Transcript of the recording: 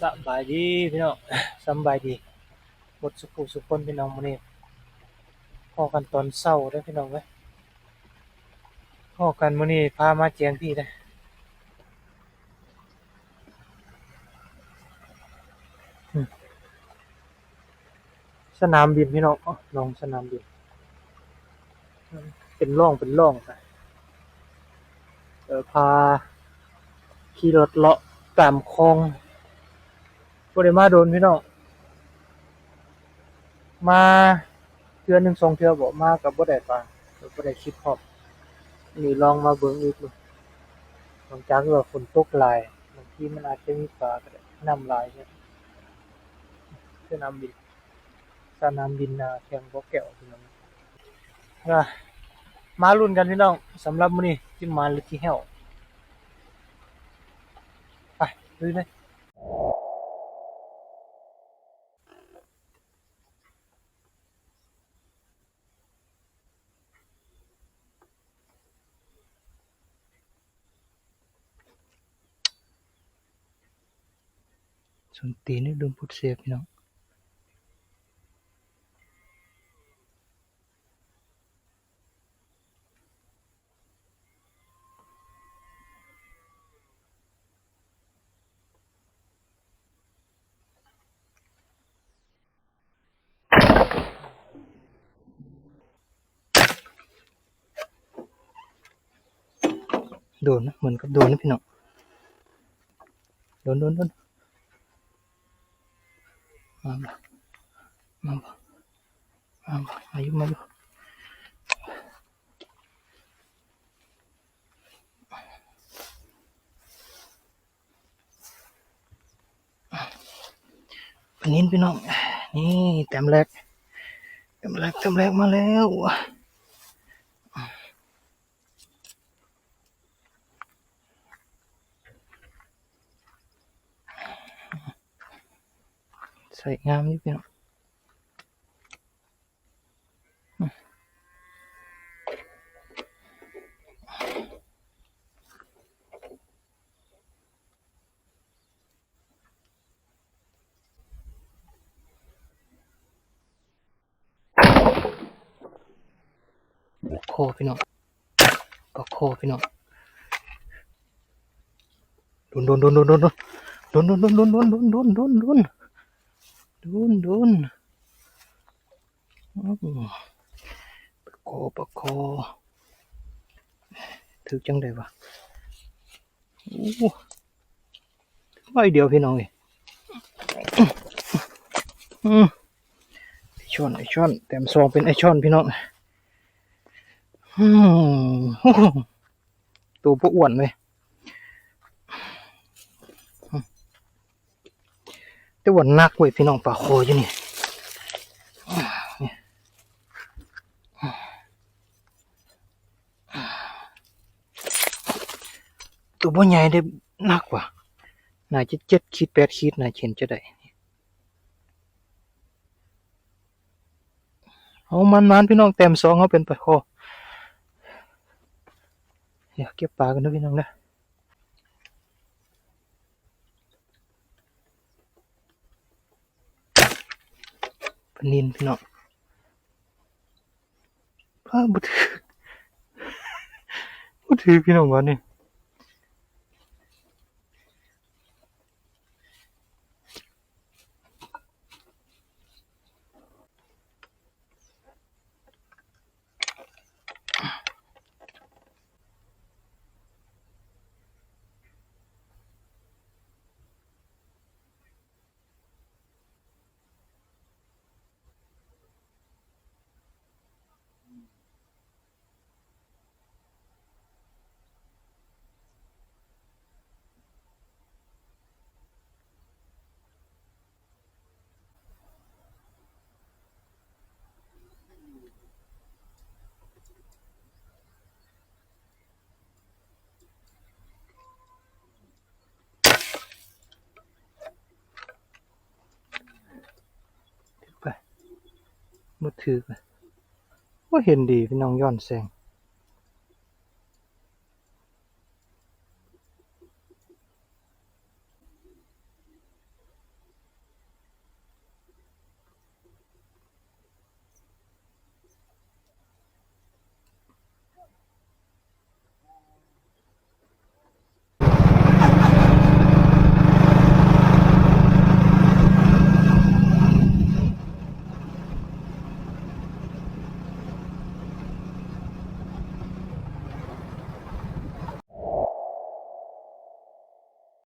สบายดีพี่น้องสบายดีหมดสุขุสุขคนพี่น้องมื้อนี้พอกันตอนเช้าเด้พี่น้องเว้ยพอกันมื้อนี้พามาแจงพี่เด้สนามบินพี่น้องอ๋องสนามบิน เป็นร่องเป็นร่องไปเออพาขี่รถเลาะตามคลอง บ่ได้มาโดนพี่น้องมาเทื่อหนึ่งสองเทื่อบ่มากับบ่ได้ปลาบ่ได้คิดพร้อมนี่ลองมาเบิ่งอีกดูหลังจากที่ว่าฝนตกหลายบางทีมันอาจจะมีปลาก็ได้น้ำลายเนี่ยสนามบินสนามบินนาแข่งบ่แก้วพี่น้องอะมาลุ้นกันพี่น้องสำหรับมื้อนี้ที่มาหรือที่แห้วไปลุยเลย สนตีนนี่ดมพุทธเสียพี่น้องโดนนะเหมือนกับโดนนะพี่น้องโดนโดนโดน มาบ่มาบ่มาบ่มาอยู่มาอยู่ปนินพี่น้อง นี่แต้มแรกแต้มแรกแต้มแรกมาแล้ว ใส่งามอยู่พี่น้องโคพี่น้องก็โคพี่น้องโดนโดนโดนโดนโดนโดนโดนโดนโดนโดนโดนโดนโดุนดุนดุนอ้าวปะโคปะโคถือจังได้ปะโอ้ไว้เดียวพี่น้องเอ้ยอืมไอช่อนไอช่อนแต้มซองเป็นไอช่อนพี่น้องอืมตัวพวกอ้วนเลย แต่ว่านักเว้ยพี่น้องปลาโคอยู่นี่ตัวบ่ใหญ่ได้หนักว่ะน่าจะเจ็ดขีดแปดขีดน่าเห็นจะได้เอามันมันพี่น้องเต็มสองเขาเป็นปลาโคเดี๋ยวเก็บปลากันนะพี่น้องนะ ปนินพี่น้องพาบุถือบุถือพี่น้องวันนี้ไบุถือไปว่าเห็นดีพี่น้องย้อนแสง